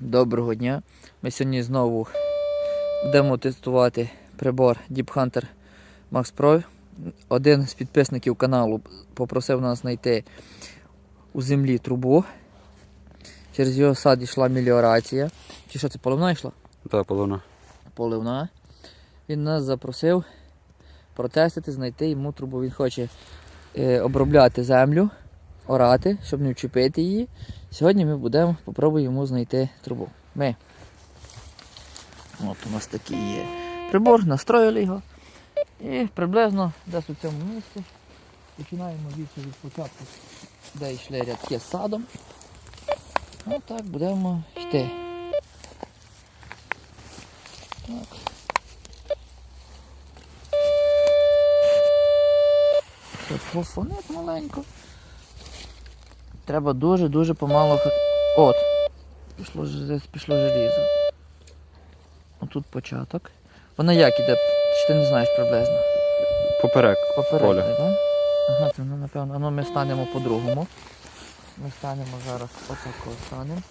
Доброго дня. Ми сьогодні знову будемо тестувати прибор Deep Hunter Max Pro. Один з підписників каналу попросив нас знайти у землі трубу. Через його сад йшла меліорація. Чи що це поливна йшла? Так, полона. Поливна. Він нас запросив протестити, знайти йому трубу. Він хоче обробляти землю, орати, щоб не вчепити її. Сьогодні ми будемо попробуємо йому знайти трубу. Ми. От у нас такий є прибор, настроїли його. І приблизно десь у цьому місці починаємо від початку, де йшли рядки з садом. Отак будемо йти. Так. Тут фофонить маленько. Треба дуже-дуже помало. От. Пішло, пішло желізо. Отут початок. Воно як іде? Чи ти не знаєш приблизно? Поперек. Попередньо, Поля. так? Ага, це ну, напевно. Ну ми станемо по-другому. Ми станемо зараз отако станемо.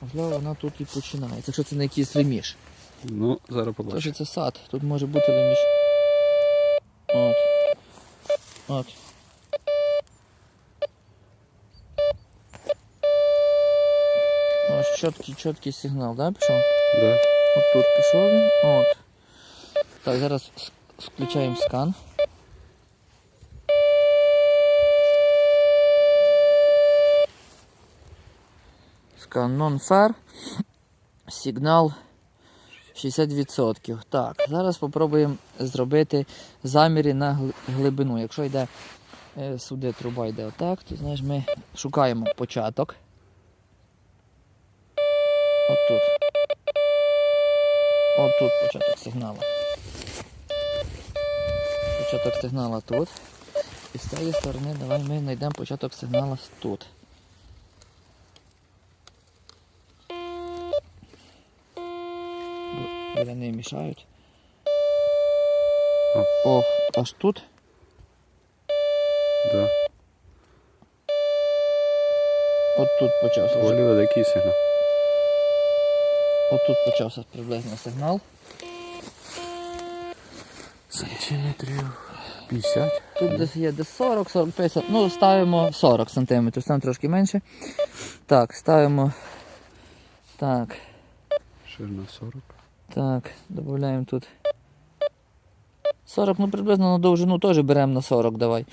Можливо, воно тут і починається. Якщо це не якийсь леміш. Ну, зараз Тож це сад, тут може бути леміш. От. От. Чіткий, чіткий сигнал, да, пішов? Да. От тут пішов він. От. Так, зараз включаємо скан. Скан non-fair. Сигнал 60%. Так, зараз спробуємо зробити заміри на глибину. Якщо йде е, сюди труба йде отак, то знаєш, ми шукаємо початок. Отут. Отут початок сигналу. Початок сигнала тут. І з цієї сторони давай ми знайдемо початок сигнала тут. Бо Вони мішають. О, аж тут. Да. От тут почався. Доволі великий сигнал. От тут почався приблизно сигнал. Сантиметрів 50. Тут десь є десь 40, 45, ну ставимо 40 см, там трошки менше. Так, ставимо. Так, Ширина 40. так, додаємо тут. 40, ну приблизно на довжину теж беремо на 40, давай.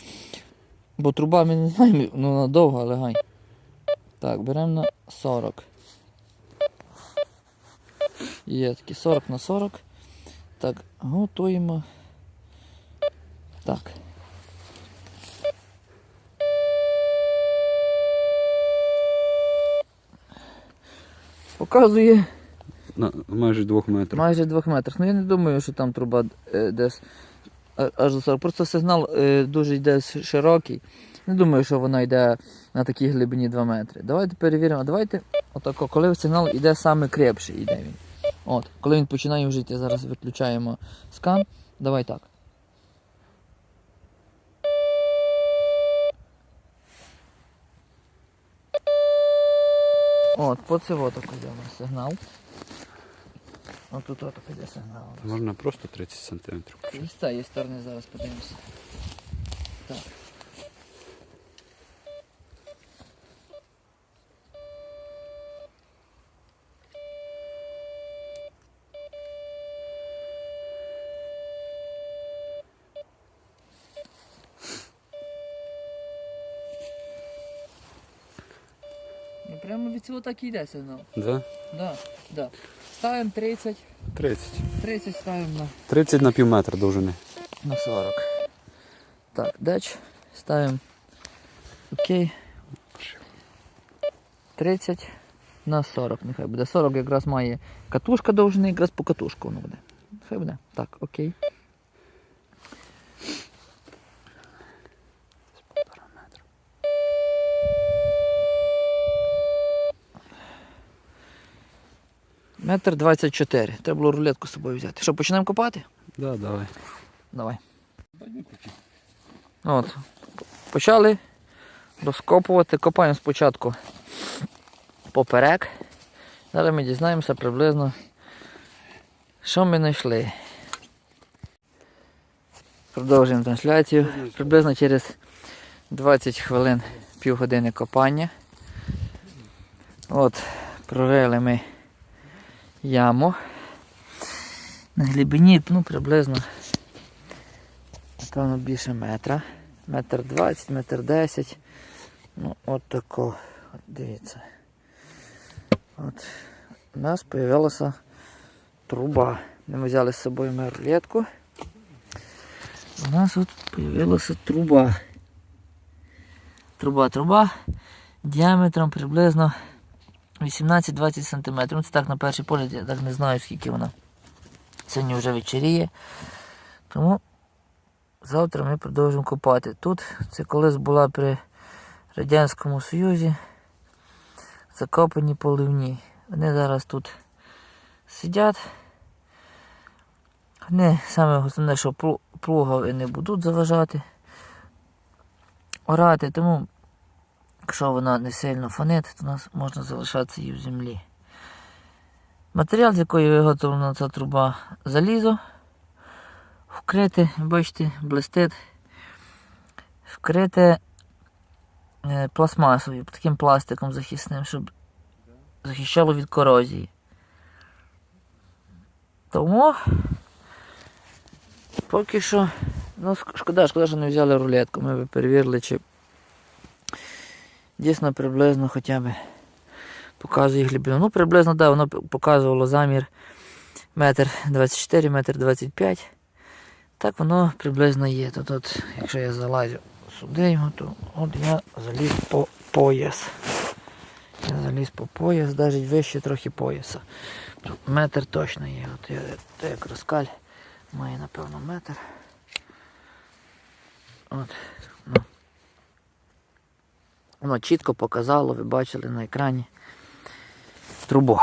Бо труба ми не знаємо, ну надовго, але гай. Так, беремо на 40. Є такі 40 на 40. Так, готуємо. Так. Показує На майже 2 метрів. майже 2 метрах. Ну я не думаю, що там труба е, десь аж до 40. Просто сигнал е, дуже йде широкий. Не думаю, що вона йде на такій глибині 2 метри. Давайте перевіримо. Давайте отако, коли сигнал йде саме крепший, йде він. От, коли він починає вже йти, зараз виключаємо скан. Давай так. От, по йде у нас сигнал. От тут отак йде сигнал. Можна просто 30 сантиметрів. І з цієї сторони зараз подивимося. Так. Ну прямо від цього так і йде сигнал. Да? Да, да. Ставимо 30, 30. 30 ставимо на 30 на пів метра довжини. на 40. Так, дач. Ставимо. Окей. 30 на 40. Нехай буде. 40 якраз має катушка довжини, якраз по катушку воно буде. Нехай буде. Так, окей. Метр 24. Треба було рулетку з собою взяти. Що, починаємо копати? Да, давай. Давай. От. Почали розкопувати. Копаємо спочатку поперек. Зараз ми дізнаємося приблизно, що ми знайшли. Продовжуємо трансляцію. Приблизно через 20 хвилин півгодини копання. От, прорили ми яму. На глибині ну, приблизно напевно більше метра. Метр двадцять, метр десять. Ну, от тако. От дивіться. От. У нас з'явилася труба. Ми взяли з собою ми. У нас от з'явилася труба. Труба, труба діаметром приблизно 18-20 см. Це так на перший погляд, я так не знаю, скільки вона. Сьогодні вже вечеріє. Тому завтра ми продовжимо копати. Тут це колись була при Радянському Союзі закопані поливні. Вони зараз тут сидять. Вони саме основне, що плу- плуга не будуть заважати орати, тому якщо вона не сильно фонить, то нас можна залишатися її в землі. Матеріал, з якої виготовлена ця труба, залізо. Вкрите, бачите, блистить. Вкрите е, таким пластиком захисним, щоб захищало від корозії. Тому поки що, ну шкода, шкода, що не взяли рулетку. Ми б перевірили, чи дійсно приблизно хоча б показує глибину. Ну, приблизно, так, да, воно показувало замір метр 24, метр 25. Так воно приблизно є. Тут, от, якщо я залазю сюди, його, то от я заліз по пояс. Я заліз по пояс, навіть вище трохи пояса. Метр точно є. От я, то як розкаль має напевно метр. От. Воно чітко показало, ви бачили на екрані трубу.